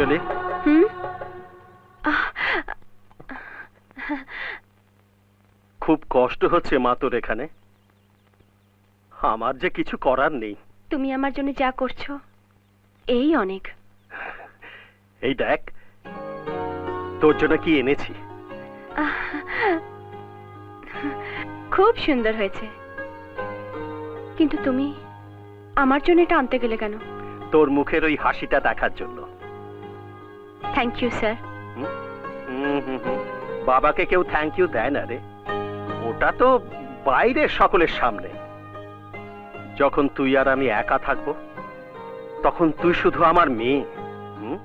অঞ্জলি। হুম? খুব কষ্ট হচ্ছে মা তোর এখানে। আমার যে কিছু করার নেই। তুমি আমার জন্য যা করছ এই অনেক। এই দেখ তোর জন্য কি এনেছি? খুব সুন্দর হয়েছে। কিন্তু তুমি আমার জন্য এটা আনতে গেলে কেন? তোর মুখের ওই হাসিটা দেখার জন্য। Thank you sir. বাবাকে কেউ থ্যাংক ইউ দেয় না রে। ওটা তো বাইরের সকলের সামনে। যখন তুই আর আমি একা থাকব, তখন তুই শুধু আমার মেয়ে। হুম?